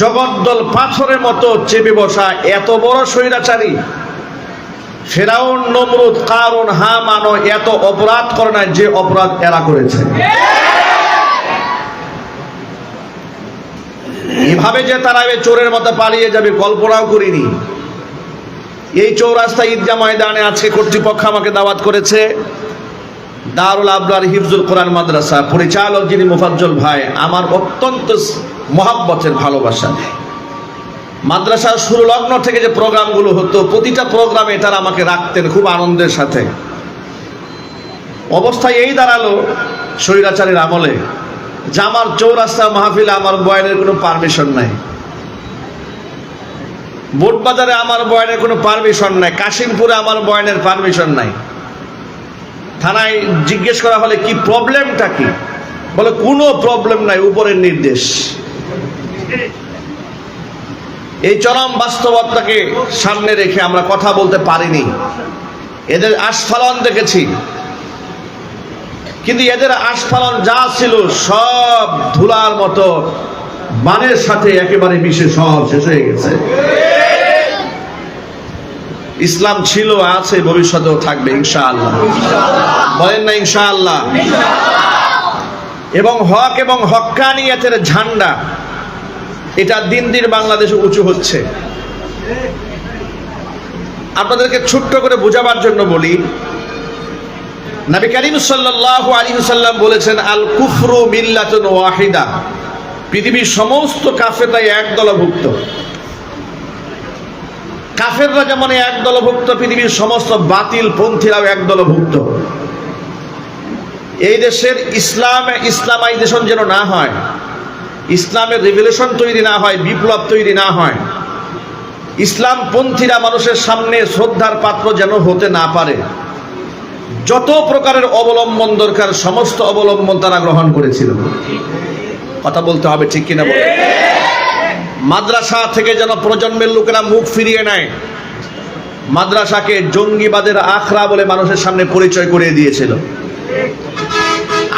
জগদ্দল পাথরের মতো চেপে বসা এত বড় স্বৈরাচারী। ফেরাউন, নমরুদ কারণ হা মানো এত অপরাধ করে না যে অপরাধ এরা করেছে। এভাবে যে তারা চোরের মতো পালিয়ে যাবে কল্পনাও করিনি। এই চৌরাস্তা ঈদগা ময়দানে আজকে কর্তৃপক্ষ আমাকে দাওয়াত করেছে। দারুল আবরার হিফজুল কোরআন মাদ্রাসা পরিচালক যিনি মুফাজ্জল ভাই, আমার অত্যন্ত মহাব্বতের ভালোবাসা মাদ্রাসার শুরু লগ্ন থেকে যে প্রোগ্রামগুলো হতো, প্রতিটা প্রোগ্রামে তারা আমাকে রাখতেন খুব আনন্দের সাথে। অবস্থা এই দাঁড়াল স্বৈরাচারের আমলে যে আমার চৌরাস্তা মাহফিলে আমার বয়ানের কোনো পারমিশন নাই। বোটবাজারে আমার বয়ানের কোনো পারমিশন নাই। কাশিমপুরে আমার বয়ানের পারমিশন নাই। থানায় জিজ্ঞেস করা হলে, কি প্রবলেমটা কি? বলে, কোনো প্রবলেম নাই, উপরের নির্দেশ। এই চরম বাস্তবতাকে সামনে রেখে আমরা কথা বলতে পারিনি। এদের আস্ফালন দেখেছি। কিন্তু এদের আস্ফালন যা ছিল সব ধুলার মতো, বানের সাথে একেবারে মিশে সব শেষ হয়ে গেছে। ইসলাম ছিল, আছে, ভবিষ্যতেও থাকবে, ইনশাআল্লাহ। বলেন না, ইনশাআল্লাহ। এবং হক এবং হক্কানিয়াতের ঝান্ডা এটা দিন দিন বাংলাদেশে উঁচু হচ্ছে। আপনাদেরকে ছোট্ট করে বোঝাবার জন্য বলি, নবী করিম সাল্লাল্লাহু আলাইহি সাল্লাম বলেছেন, আল কুফরু মিল্লাতুন ওয়াহিদা। পৃথিবীর সমস্ত কাফেররাই এক দলভুক্ত কাফেররা যেমন এক দলভুক্ত পৃথিবীর সমস্ত বাতিল পন্থীরাও এক দলভুক্ত এই দেশের ইসলামে, ইসলামাইজেশন যেন না হয় ইসলামের রেভলিউশন তৈরি না হয়, বিপ্লব তৈরি না হয়। ইসলাম পন্থীরা মানুষের সামনে শ্রদ্ধার পাত্র যেন হতে না পারে। যত প্রকারের অবলম্বন দরকার, সমস্ত অবলম্বন তারা গ্রহণ করেছিল। কথা বলতে হবে ঠিক কিনা বলে? মাদ্রাসা থেকে যেন প্রজন্মের লোকেরা মুখ ফিরিয়ে নেয়, মাদ্রাসাকে জঙ্গিবাদের আখড়া বলে মানুষের সামনে পরিচয় করিয়ে দিয়েছিল।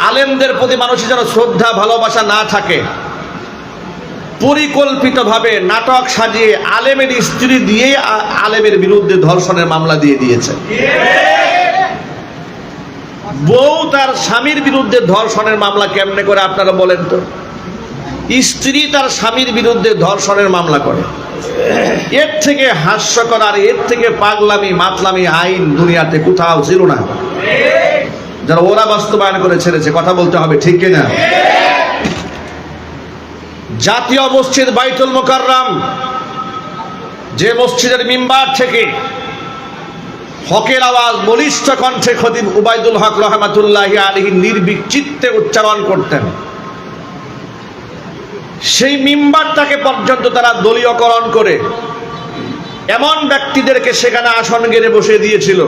আলেমদের প্রতি মানুষের যেন শ্রদ্ধা, ভালোবাসা না থাকে পরিকল্পিতভাবে নাটক সাজিয়ে আলেমের স্ত্রী দিয়ে আলেমের বিরুদ্ধে ধর্ষণের মামলা দিয়ে দিয়েছে। বউ তার স্বামীর বিরুদ্ধে ধর্ষণের মামলা কেমনে করে আপনারা বলেন তো? স্ত্রী তার স্বামীর বিরুদ্ধে ধর্ষণের মামলা করে। এর থেকে হাস্যকর আর এর থেকে পাগলামি, মাতলামি আইন দুনিয়াতে কোথাও ছিল না। যারা ওরা বাস্তবায়ন করে ছেড়েছে, কথা বলতে হবে, ঠিক কিনা? জাতীয় মসজিদ বাইতুল মোকাররাম, যে মসজিদের মিম্বার থেকে হকের আওয়াজ, বলিষ্ঠ কণ্ঠে খতিব উবাইদুল হক রহমাতুল্লাহ আলী নির্বিক চিত্তে উচ্চারণ করতেন। সেই মিম্বারটাকে পর্যন্ত তারা দলীয়করণ করে এমন ব্যক্তিদেরকে সেখানে আসন গেড়ে বসে দিয়েছিল,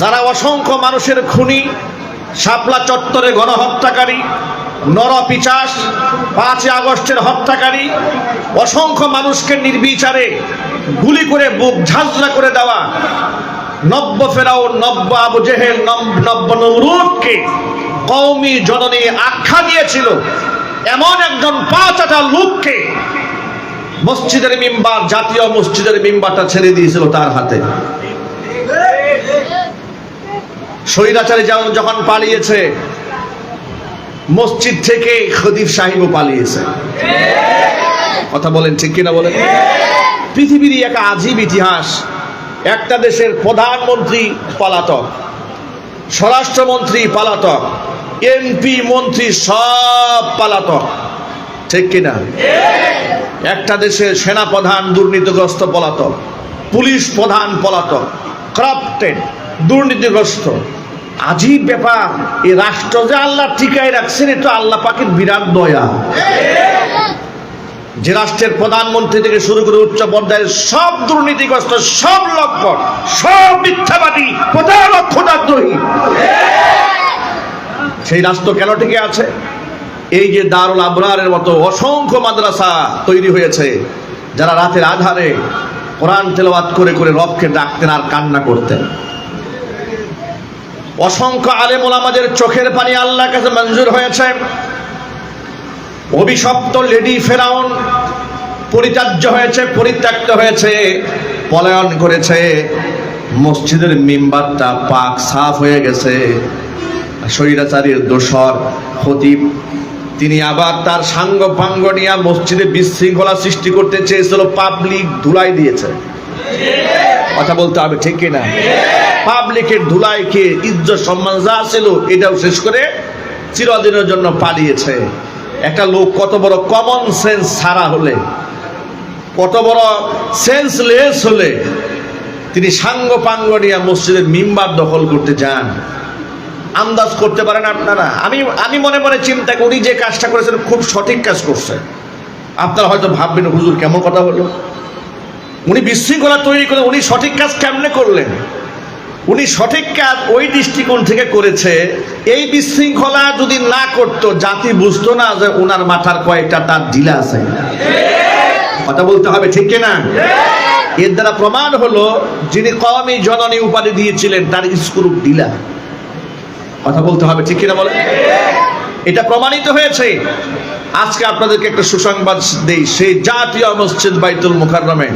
যারা অসংখ্য মানুষের খুনি, শাপলা চত্বরে গণহত্যাকারী নরপিচাস, পাঁচই আগস্টের হত্যাকারী, অসংখ্য মানুষকে নির্বিচারে গুলি করে, বুক ঝাঁঝরা করে দেওয়া নব্য ফেরাও নব্য আবু জেহেল, নব্য নমরুদকে কৌমি জননী আখ্যা দিয়েছিল। এমন একজন পাঁচটা লোককে মসজিদের মিম্বার, জাতীয় মসজিদের মিম্বারটা ছেড়ে দিয়েছিল তার হাতে। স্বৈরাচারী যেমন যখন পালিয়েছে মসজিদ থেকে খদিফ সাহিবও পালিয়েছে। কথা বলেন ঠিক কিনা বলেন? পৃথিবীরই এক আজীব ইতিহাস, একটা দেশের প্রধানমন্ত্রী পলাতক, স্বরাষ্ট্রমন্ত্রী পলাতক এমপি মন্ত্রী সব পালাতক। ঠিক কিনা? একটা দেশের সেনা প্রধান দুর্নীতিগ্রস্ত পলাতক, পুলিশ প্রধান পলাতক ক্রাপ্টেড দুর্নীতিগ্রস্ত। আজীব ব্যাপার, এই রাষ্ট্র যে আল্লাহ টিকায় রাখছেন, এটা আল্লাহ পাকের বিরাট দয়া। যে রাষ্ট্রের প্রধানমন্ত্রী থেকে শুরু করে উচ্চ পর্যায়ের সব দুর্নীতিগ্রস্ত, সব লক্ষ্য সব মিথ্যাবাদী প্রতারক সেই রাষ্ট্র কেন টিকে আছে? এই যে দারুল আবরারের মতো অসংখ্য মাদ্রাসা তৈরি হয়েছে, যারা রাতের আধারে কোরআন তেলাওয়াত করে করে রবকে ডাকতেন আর কান্না করতেন। অসংখ্য আলেম ওলামাদের চোখের পানি আল্লাহর কাছে মঞ্জুর হয়েছে। অভিশপ্ত লেডি ফেরাউন পরিত্যাজ্য হয়েছে, পরিত্যক্ত হয়েছে, পলায়ন করেছে। মসজিদের মিম্বারটা পাক সাফ হয়ে গেছে। স্বৈরাচারীর দোসর খতিব, তিনি আবার তার সাঙ্গ পাঙ্গ নিয়ে মসজিদে বিশৃঙ্খলা সৃষ্টি করতে চেয়েছিল, পাবলিক ধুলাই দিয়েছে। কথা বলতে হবে, ঠিক কিনা? পাবলিকের ধুলাইকে ইজ্জত সম্মান যা ছিল এটাও শেষ করে চিরদিনের জন্য পালিয়েছে। একটা লোক কত বড় কমন সেন্স ছাড়া হলে, কত বড় সেন্সলেস হলে তিনি সাঙ্গ পাঙ্গ মসজিদের মিম্বার দখল করতে যান। আন্দাজ করতে পারেন আপনারা? আমি আমি মনে মনে চিন্তা করি যে কাজটা করেছেন, খুব সঠিক কাজ করছে। আপনারা হয়তো ভাববেন, হুজুর কেমন কথা হলো? উনি বিশৃঙ্খলা তৈরি করে উনি সঠিক কাজ কেমনে করলেন? উনি সঠিক কাজ ওই দৃষ্টিকোণ থেকে করেছে। এই বিশৃঙ্খলা যদি না করত, জাতি বুঝতো না যে ওনার মাথার কয়েকটা তার ঢিলা আছে। কথা বলতে হবে, ঠিক কিনা এর দ্বারা প্রমাণ হলো, যিনি কওমি জননী উপাধি দিয়েছিলেন, তার স্ক্রুপ ঢিলা। কথা বলতে হবে, ঠিক কিনা বলে এটা প্রমাণিত হয়েছে। আজকে আপনাদেরকে একটা সুসংবাদ দেই, সেই জাতীয় মসজিদ বাইতুল মুকাররমে।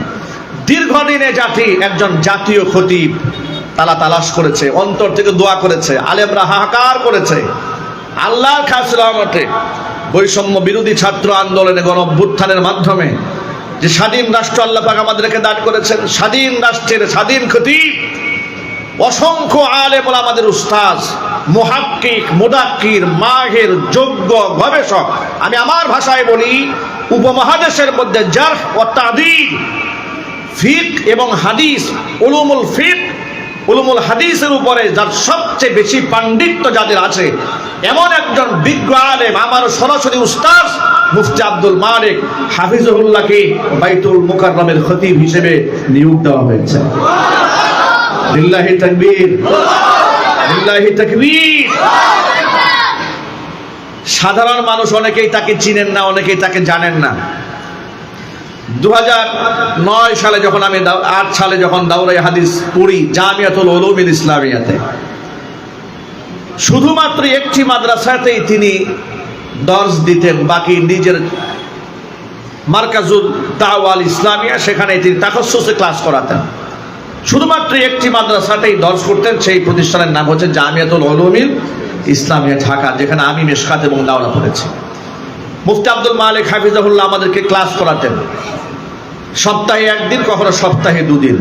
দীর্ঘদিনে জাতি, একজন জাতীয় খতিব। তালা তালাশ করেছে, অন্তর থেকে দোয়া করেছে, আলেমরা হাহাকার করেছে। আল্লাহর খাস রহমতে বৈষম্য বিরোধী ছাত্র আন্দোলনে গণ অভ্যুত্থানের মাধ্যমে যে স্বাধীন রাষ্ট্র আল্লাহ পাক আমাদেরকে দান করেছেন, স্বাধীন রাষ্ট্রের স্বাধীন খতিব অসংখ্য আলেম আমাদের উস্তাজ মুহাক্কিক, মুদাক্কির, মাহের, যোগ্য, গবেষক, আমি আমার ভাষায় বলি, উপমহাদেশের মধ্যে জারহ ও তাদিল ফিক এবং হাদিস, উলুমুল ফিক উলুমুল হাদিসের উপরে যার সবচেয়ে বেশি পাণ্ডিত্য যাদের আছে, এমন একজন বিজ্ঞ আলেম আমার সরাসরি উস্তাদ মুফতি আব্দুল মালিক হাফিজুল্লাহকে বাইতুল মুকাররমের খতিব হিসেবে নিয়োগ দেওয়া হয়েছে। সাধারণ মানুষ অনেকেই তাকে চিনেন না, অনেকেই তাকে জানেন না। দু নয় সালে যখন আমি আট সালে যখন দাউরাই হাদিস পড়ি, জামিয়াতুল উলুমিল ইসলামিয়াতে। শুধুমাত্র একটি মাদ্রাসাতেই তিনি দর্জ দিতেন, বাকি নিজের মার্কাজুল দাওয়াল ইসলামিয়া সেখানে তিনি তাকসুসে ক্লাস করাতেন। শুধুমাত্র একটি মাদ্রাসাতেই দর্জ করতেন, সেই প্রতিষ্ঠানের নাম হচ্ছে জামিয়াতুল উলুমিল ইসলামিয়া ঢাকা, যেখানে আমি মেশকাত এবং দাওরা পড়েছি। মুফতি আব্দুল মালিক হাফিজাহুল্লাহ আমাদেরকে ক্লাস করাতেন। সপ্তাহে একদিন, কখনো সপ্তাহে দুদিন।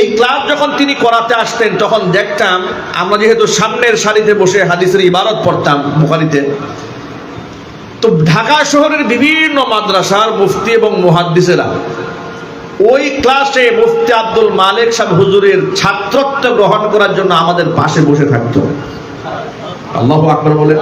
এই ক্লাস যখন তিনি করাতে আসতেন, তখন দেখতাম, আমরা যেহেতু সামনের সারিতে বসে হাদিসের ইবারত পড়তাম বুখারিতে, তো ঢাকা শহরের বিভিন্ন মাদ্রাসার মুফতি এবং মুহাদ্দিসেরা, ওই ক্লাসে মুফতি আব্দুল মালিক সাহেব হুজুরের ছাত্রত্ব গ্রহণ করার জন্য আমাদের পাশে বসে থাকতো। আল্লাহ আকবর বলে